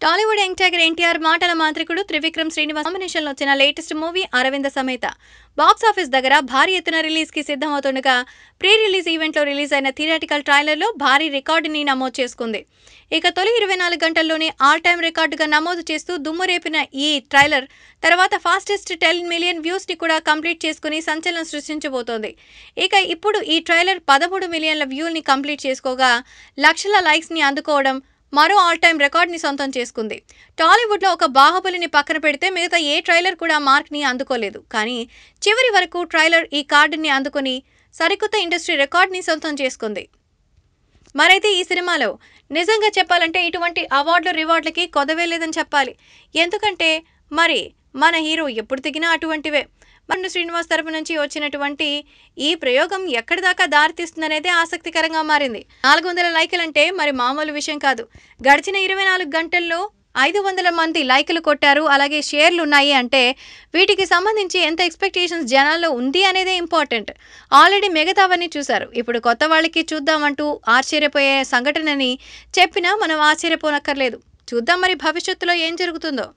Tollywood young tiger NTR మాటల మాంత్రికుడు త్రివిక్రమ్ శ్రీనివాస్ కాంబినేషన్లో వచ్చిన latest movie Aravinda Sametha. Box office దగ్గర భారీ ఎత్తున రిలీజ్కి సిద్ధమవుతుండగా ప్రీ రిలీజ్ ఈవెంట్లో రిలీజ్ అయిన థియేటికల్ ట్రైలర్లో భారీ రికార్డుని నమోదు చేసుకుంది. ఇక తొలి ఇరవై నాలుగు గంటల్లోనే ఆల్ టైమ్ రికార్డుగా నమోదు చేస్తూ దుమ్మురేపిన ఈ ట్రైలర్ తర్వాత ఫాస్టెస్ట్ టెన్ మిలియన్ వ్యూస్ని కూడా కంప్లీట్ చేసుకుని సంచలనం సృష్టించబోతోంది. ఇక ఇప్పుడు ఈ ట్రైలర్ పదమూడు మిలియన్ల వ్యూల్ని కంప్లీట్ చేసుకోగా లక్షల లైక్స్ని అందుకోవడం మరో ఆల్ టైమ్ రికార్డ్ని సొంతం చేసుకుంది. టాలీవుడ్లో ఒక బాహుబలిని పక్కన పెడితే మిగతా ఏ ట్రైలర్ కూడా మార్క్ని అందుకోలేదు. కానీ చివరి వరకు ట్రైలర్ ఈ కార్డుని అందుకుని సరికొత్త ఇండస్ట్రీ రికార్డ్ని సొంతం చేసుకుంది. మరైతే ఈ సినిమాలో నిజంగా చెప్పాలంటే ఇటువంటి అవార్డులు రివార్డులకి కొదవేలేదని చెప్పాలి. ఎందుకంటే మరి మన హీరో ఎప్పుడు దిగినా అటువంటివే. మన శ్రీనివాస్ తరపు నుంచి వచ్చినటువంటి ఈ ప్రయోగం ఎక్కడి దాకా దారితీస్తుందనేదే ఆసక్తికరంగా మారింది. నాలుగు వందల లైకులంటే మరి మామూలు విషయం కాదు. గడిచిన ఇరవై నాలుగు గంటల్లో ఐదు వందల మంది లైకులు కొట్టారు. అలాగే షేర్లు ఉన్నాయి అంటే వీటికి సంబంధించి ఎంత ఎక్స్పెక్టేషన్స్ జనాల్లో ఉంది అనేదే ఇంపార్టెంట్ ఆల్రెడీ మిగతావన్నీ చూశారు. ఇప్పుడు కొత్త వాళ్ళకి చూద్దామంటూ ఆశ్చర్యపోయే సంఘటనని చెప్పినా మనం ఆశ్చర్యపోనక్కర్లేదు. చూద్దాం మరి భవిష్యత్తులో ఏం జరుగుతుందో.